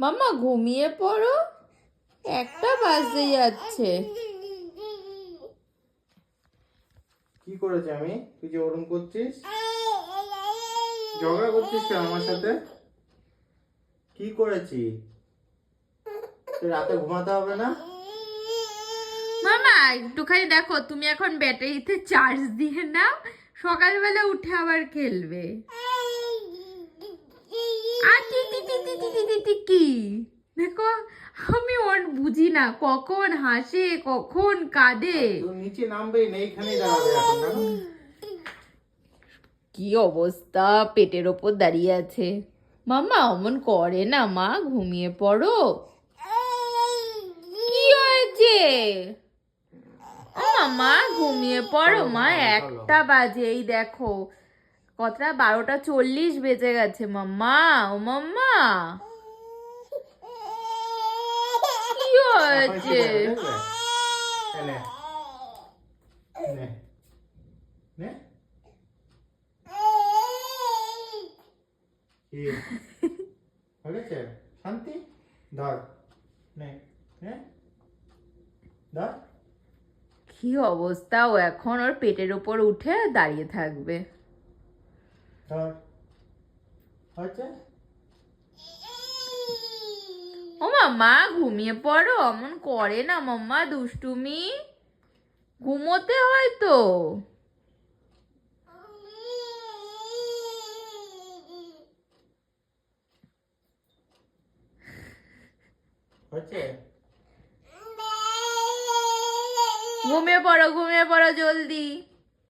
মাম্মা ঘুমিয়ে পড়ো একটা বাজতে যাচ্ছে। কি করেছি আমি? তুই যে ওরম করছিস? ঝগড়া করছিস কেন আমার সাথে? কি করেছি? রাতে ঘুমাতে হবে না? মামা একটুখানি দেখো তুমি এখন ব্যাটারিতে চার্জ দিয়ে নাও সকালবেলা উঠে আবার খেলবে আর টি টি টি টি টি টি টি টি কি দেখো আমি ওর বুঝি না কখন হাসে কখন কাঁদে। নিচে নামবেই না দাঁড়াবে এখন কি অবস্থা? পেটের ওপর দাঁড়িয়ে আছে। মামা অমন করে না মা ঘুমিয়ে পড়ো। কি হয়েছে? মামা ঘুমিয়ে পড়ো মা একটা বাজে এই দেখো। কতটা বারোটা চল্লিশ বেজে গেছে মাম্মা ও মাম্মা। কি হয়েছে? শান্তি? ধর। কি অবস্থা? ও এখন ওর পেটের ওপর উঠে দাঁড়িয়ে থাকবে। ধর হয়েছে ও মাম্মা ঘুমিয়ে পড়ো অমন করে না মাম্মা দুষ্টুমি। ঘুমোতে হয় তো। ঘুমিয়ে পড়ো ঘুমিয়ে পড়ো জলদি।